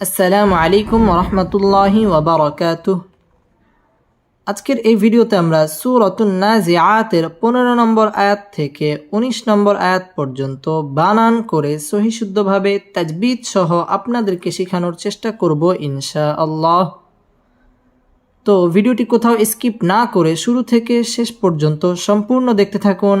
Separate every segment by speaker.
Speaker 1: আসসালামু আলাইকুম রহমতুল্লাহি ওবরাকাতুহ। আজকের এই ভিডিওতে আমরা সুরতুন নাজিআতের পনেরো নম্বর আয়াত থেকে ১৯ নম্বর আয়াত পর্যন্ত বানান করে সহিশুদ্ধভাবে তাজবিদ সহ আপনাদেরকে শেখানোর চেষ্টা করব ইনশা আল্লাহ তো ভিডিওটি কোথাও স্কিপ না করে শুরু থেকে শেষ পর্যন্ত সম্পূর্ণ দেখতে থাকুন।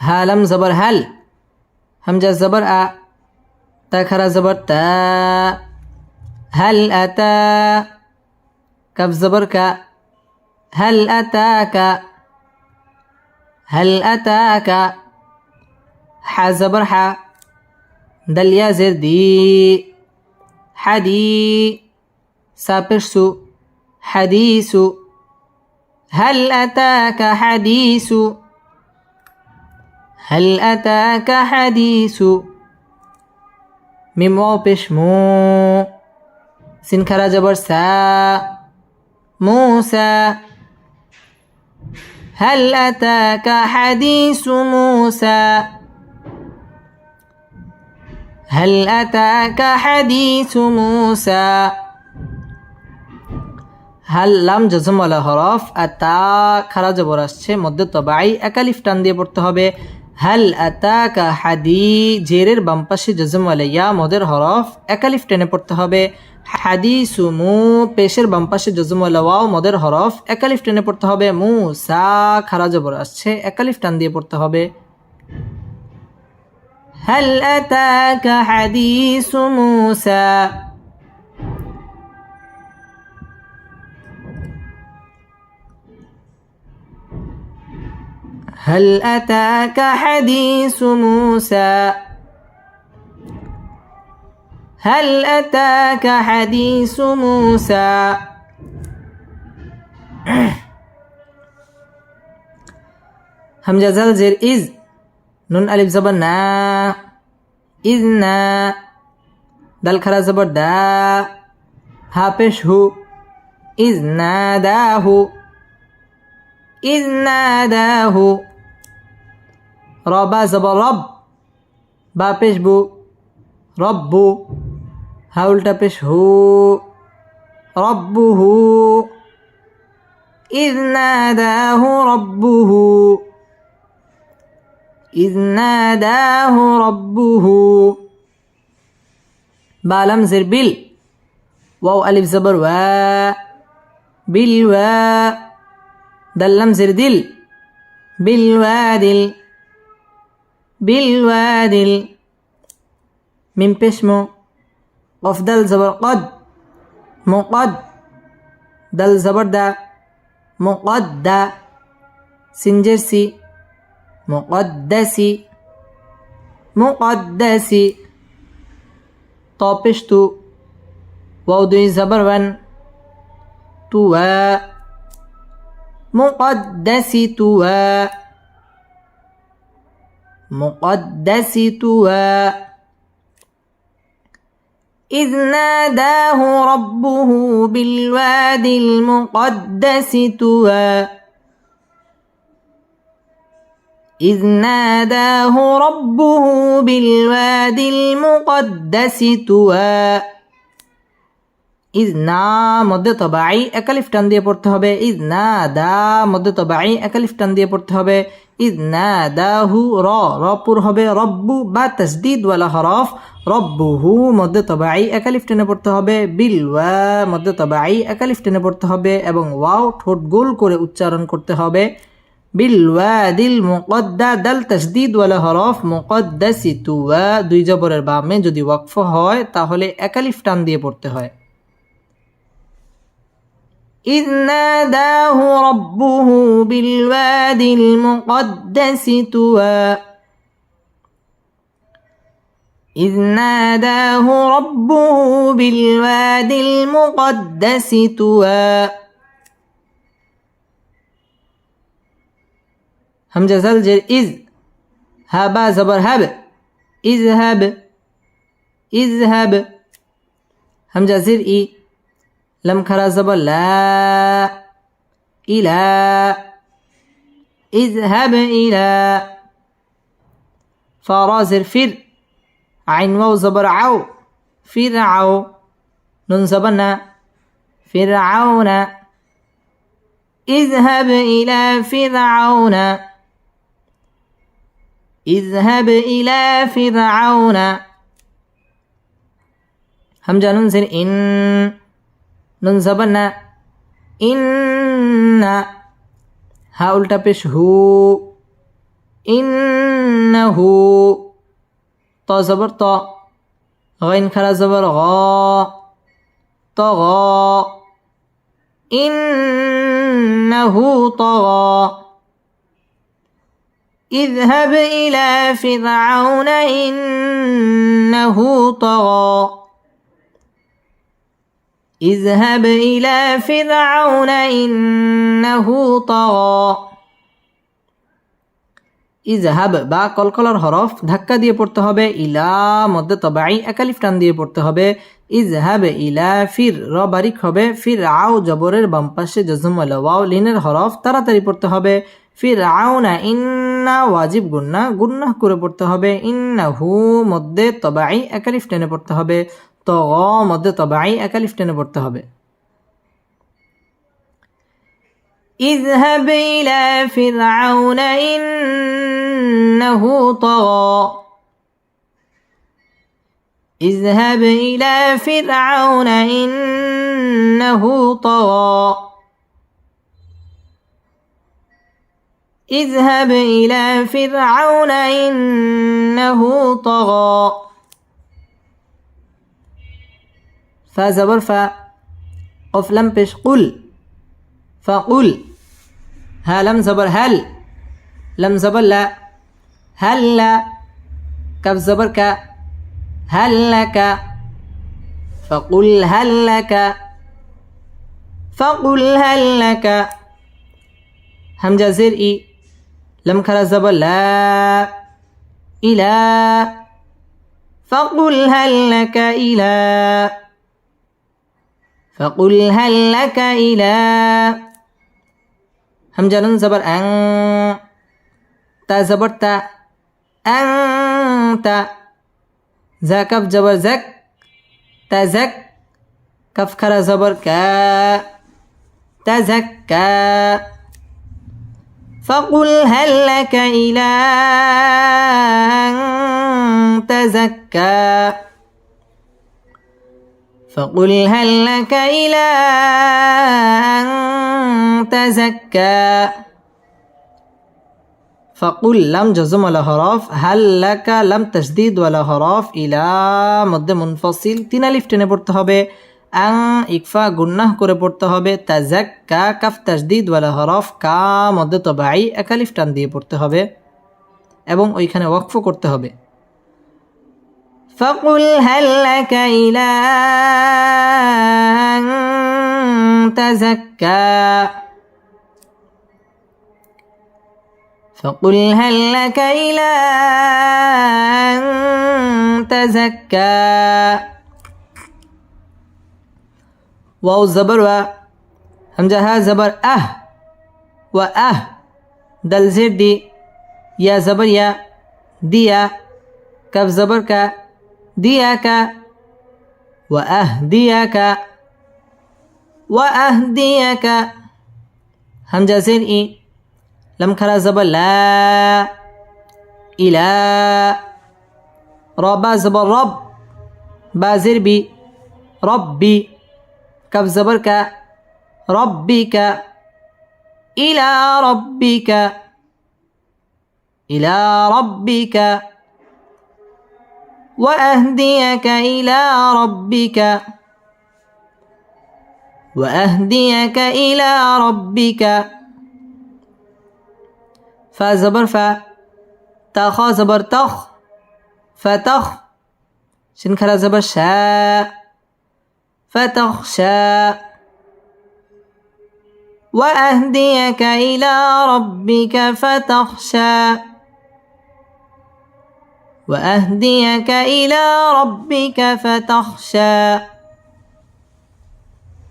Speaker 1: هالم زبر هل. همجة زبر أ. تاكرا زبر تا. هل أتى كف زبر كا هل أتاك هل أتاك ح زبر ح دل يا زردي حدي سابرسو حديث هل أتاك حديث هل أتاك حديث ميم واو পেশ মু সিন খারা জবর সা موسى هل أتاك حديث موسى هل أتاك حديث موسى হাল লাম জজমওয়ালা হরফ আর তা খারা জবর আসছে মধ্যে তবাই একালিফ টান দিয়ে পড়তে হবে হাল আতাকা হাদি জেরের বামপাশে জজম ইয়া মদের হরফ একালিফ টেনে পড়তে হবে হাদি সুমু পেশের বামপাশে জজম ওয়াও মদের হরফ একালিফ টেনে পড়তে হবে মু সা খারা জবর আসছে একালিফ টান দিয়ে পড়তে হবে হাল আতাকা সুমু স্যা هل أتاك حديث موسى؟ هل أتاك حديث موسى؟ همجة زلزر إذ نون ألف زبر نا إذ نا دل خرا زبر دا ها پیش هو إذ ناداه إذ ناداه ربا زبر رب. با پیش بو. رب. هاولتا پیش هو. ربه إذ ناداه ربه إذ ناداه ربه بالم زر بال واو ألف زبر و. بالوا دلم زر دل بالوادل بالوادل من بشمو قف دل زبر قد مقد دل زبر دا مقد دا. سنجرسي مقدسي مقدسي. طابشتو وودي زبر ون. توا. مقدس توا. مقدس توا. إذ ناداه ربه بالواد المقدس توا. إذ ناداه ربه بالواد المقدس توا. ইজ না মধ্যে তবাই একালিফ টান দিয়ে পড়তে হবে। ইজ না দা মধ্যে তবাই একালিফ টান দিয়ে পড়তে হবে। ইজ না দা হু র রপুর হবে। রব্বু বা তসদিদ ওয়ালা হরফ, রব্বু হু মধ্যে তবাই একালিফ টেনে পড়তে হবে। বিল ওয়া মধ্যে তবাই একালিফ টেনে পড়তে হবে এবং ওয়াও ঠোঁট গোল করে উচ্চারণ করতে হবে। বিল ওয়াদিল মুকদ্দা দাল তসদিদ ওয়ালা হরফ মুকদ্দাসি তুয়া দুই জবরের বামে যদি ওয়াকফ হয় তাহলে একালিফ টান দিয়ে পড়তে হয়। إذ ناداه ربه بالواد المقدس طوى إذ ناداه ربه بالواد المقدس طوى همزة زلجر إذ هابا زبر هب. اذهب اذهب همزة زر إي. لم خرا لا إلى اذهب إلى فرازر فر عين واو زبر عو فرعو نون زبرنا فرعون اذهب إلى فرعون اذهب إلى فرعون همجة ننزل إن. ننصبنا إن ها उल्टा هو. हु إنه تا زبر تا غين خلا زبر غا. طغى إنه طغى اذهب إلى فرعون إنه طغى. اذهب إلى فرعون إنه طغى ইজহাব বা কলকলার হরফ ধাক্কা দিয়ে পড়তে হবে ইলা মধ্যে তবাই একালিফ টান দিয়ে পড়তে হবে ইজহাব ইলা ফির র বারিক হবে ফির আও জবরের বাম পাশে জজম ওয়াও লিনের হরফ তাড়াতাড়ি পড়তে হবে ফির আও না ইন্না ওয়াজিব গুন্না গুন্না করে পড়তে হবে ইন্না হু মধ্যে তবাই একালিফ টেনে পড়তে হবে তো মধ্যে তবাই একালিফ টেনে পড়তে হবে اذهب إلى فرعون إنه طغى اذهب إلى فرعون إنه طغى اذهب إلى فرعون إنه طغى فزبر فا قف لم بش قل. فقل. ها لم زبر هل. لم زبر لا. هل لا. كف زبر ك. هل لك. فقل هل لك. فقل هل لك. همزة زر إي. لم كرا زبر لا. إلى فقل هل لك إلى فقل هل لك إلى همزة نون زبر أن تا زبر تا أنت زا كف زبر زك تزك كف كرا زبر كا تزكى فقل هل لك إلى أن تزكى فقل هل لك إلى أن تزكى فقل لم جزم ولا حرف هل لك لم تشديد ولا حرف إلى মধ্যে মুনফসিল তিন আলিফ টেনে পড়তে হবে আং ইকফা গুন্নাহ করে পড়তে হবে তাজাক কা কাফ তাজদিদ ওয়ালা হরফ কা মধ্যে তবাই একালিফ টান দিয়ে পড়তে হবে এবং ওইখানে ওয়াকফ করতে হবে فقل هل لك إلى أن تزكى؟ فقل هل لك إلى أن تزكى؟ واو زبر و همزة ها زبر أه وأه دل زر دي يا زبر يا ديا كف زبر كا. دياك وأهديك وأهديك. همزة زر إي لم كرا زبر لا إلى ربا زبر رب. بازر بي ربي. كف زبر كا ربك إلى ربك إلى ربك وأهديك إلى ربك. وأهديك إلى ربك. فزبر ف تخ زبر تخ فتخ شنكرا زبر شاء فتخشى وأهديك إلى ربك فتخشى. وأهديك إلى ربك فتخشى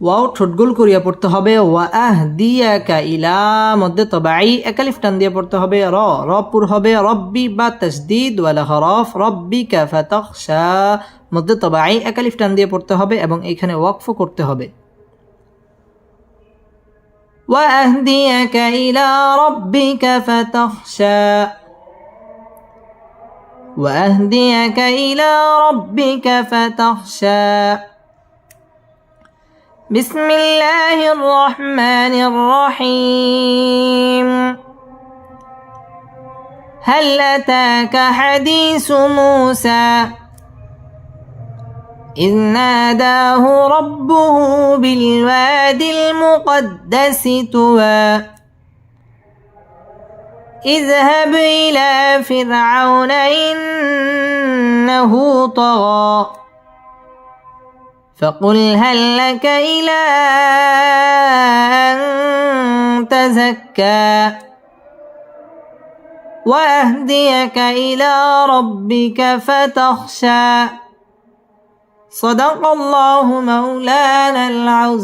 Speaker 1: ওয়াও ঠোঁটগোল করিয়া পড়তে হবে ওয়া আহ দিয়াকা ইলা মধ্যে তবাই একালিফ টান দিয়ে পড়তে হবে র রপুর হবে রব্বি বা তসদিদ ওয়ালা হরফ রব্বি কাফা তখশা মধ্যে তবাই একালিফ টান দিয়ে পড়তে হবে এবং এখানে ওয়াকফ করতে হবে وأهديك إلى ربك فتخشى وأهديك إلى ربك فتخشى. بسم الله الرحمن الرحيم. هل أتاك حديث موسى؟ إذ ناداه ربه بالوادي المقدس طوى اذهب إلى فرعون إنه طغى. فقل هل لك إلى أن تزكى وأهديك إلى ربك فتخشى. صدق الله مولانا العظيم.